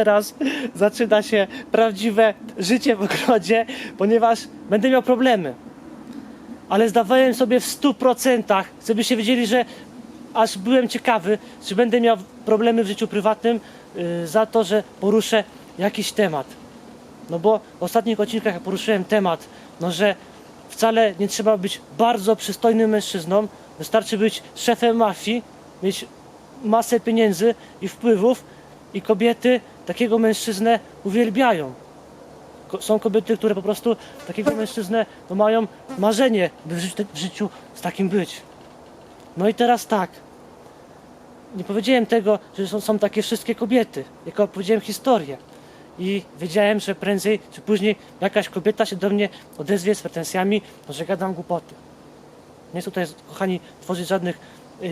Teraz zaczyna się prawdziwe życie w ogrodzie, ponieważ będę miał problemy. Ale zdawałem sobie w 100%, żebyście wiedzieli, że aż byłem ciekawy, czy będę miał problemy w życiu prywatnym yy, za to, że poruszę jakiś temat. No bo w ostatnich odcinkach poruszyłem temat, no że wcale nie trzeba być bardzo przystojnym mężczyzną, wystarczy być szefem mafii, mieć masę pieniędzy i wpływów i kobiety takiego mężczyznę uwielbiają. Ko- Są kobiety, które po prostu takiego mężczyznę no mają marzenie, by w życiu, w życiu z takim być. No i teraz tak. Nie powiedziałem tego, że są, są takie wszystkie kobiety, tylko opowiedziałem historię. I wiedziałem, że prędzej czy później jakaś kobieta się do mnie odezwie z pretensjami, że gadam głupoty. Nie chcę tutaj, kochani, tworzyć żadnych yy,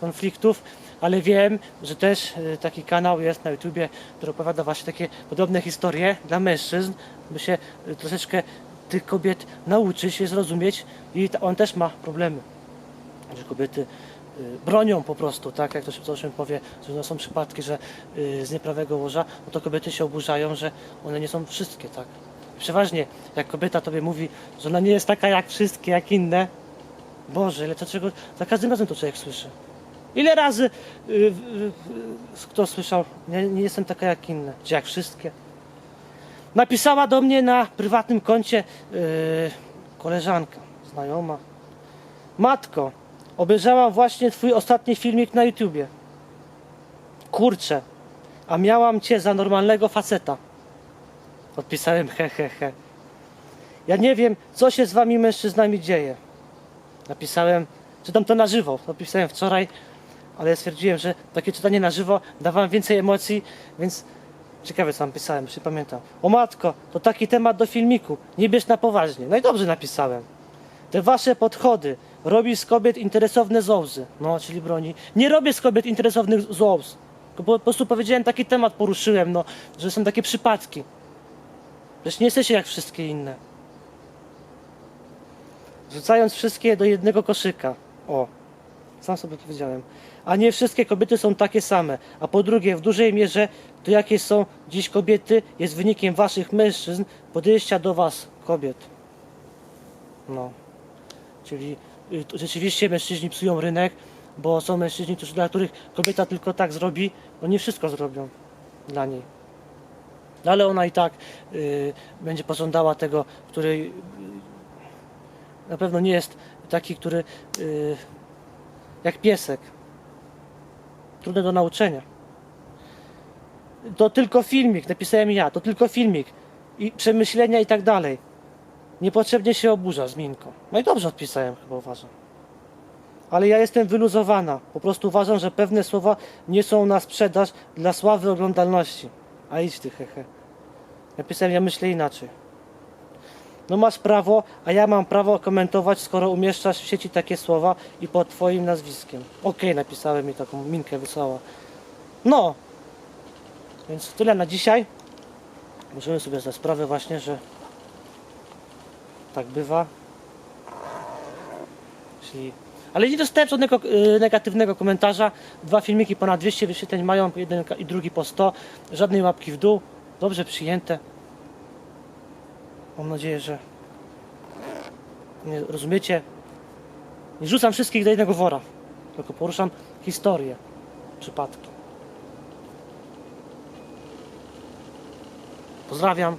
konfliktów, ale wiem, że też yy, taki kanał jest na YouTubie, który opowiada właśnie takie podobne historie dla mężczyzn, by się yy, troszeczkę tych kobiet nauczyć je zrozumieć i on też ma problemy, że kobiety yy, bronią po prostu, tak jak to się czasem powie, że są przypadki, że z nieprawego łoża, no to kobiety się oburzają, że one nie są wszystkie, tak. Przeważnie, jak kobieta tobie mówi, że ona nie jest taka jak wszystkie, jak inne, Boże, ile to czego. Za każdym razem to człowiek słyszy. Ile razy y, y, y, kto słyszał, nie, nie jestem taka jak inne, czy jak wszystkie. Napisała do mnie na prywatnym koncie koleżanka, znajoma. Matko, obejrzałam właśnie twój ostatni filmik na YouTubie. Kurczę, a miałam cię za normalnego faceta. Odpisałem he he he. Ja nie wiem, co się z wami mężczyznami dzieje. Napisałem, czytam to na żywo, napisałem wczoraj, ale stwierdziłem, że takie czytanie na żywo da wam więcej emocji, więc ciekawe co tam pisałem, już nie pamiętam. O matko, to taki temat do filmiku, nie bierz na poważnie. No i dobrze napisałem. Te wasze podchody, robi z kobiet interesowne zołzy. No, czyli broni. Nie robię z kobiet interesownych zołz. Po prostu powiedziałem taki temat, poruszyłem, no, że są takie przypadki. Przecież nie jesteście jak wszystkie inne. Rzucając wszystkie do jednego koszyka. O, sam sobie powiedziałem. A nie wszystkie kobiety są takie same. A po drugie, w dużej mierze to jakie są dziś kobiety jest wynikiem waszych mężczyzn podejścia do was, kobiet. No. Czyli y, rzeczywiście mężczyźni psują rynek, bo są mężczyźni, którzy, dla których kobieta tylko tak zrobi, oni wszystko zrobią dla niej. No ale ona i tak y, będzie pożądała tego, który na pewno nie jest taki, który y, jak piesek. Trudne do nauczenia. To tylko filmik, napisałem ja, to tylko filmik. I przemyślenia i tak dalej. Niepotrzebnie się oburza z minką. No i dobrze odpisałem, chyba uważam. Ale ja jestem wyluzowana. Po prostu uważam, że pewne słowa nie są na sprzedaż dla sławy oglądalności. A idź ty, hehe. Napisałem, ja myślę inaczej. No masz prawo, a ja mam prawo komentować, skoro umieszczasz w sieci takie słowa i pod twoim nazwiskiem. Okej, napisałem i taką minkę wysłała. No. Więc tyle na dzisiaj. Możemy sobie zdać sprawę właśnie, że tak bywa. Czyli... Ale nie dostałem żadnego y, negatywnego komentarza. Dwa filmiki ponad 200 wyświetleń mają, jeden i drugi po 100. Żadnej łapki w dół. Dobrze przyjęte. Mam nadzieję, że nie rozumiecie. Nie rzucam wszystkich do jednego wora, tylko poruszam historię, przypadki. Pozdrawiam.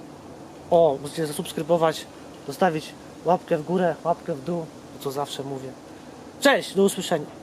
O, możecie zasubskrybować, zostawić łapkę w górę, łapkę w dół, to co zawsze mówię. Cześć, do usłyszenia.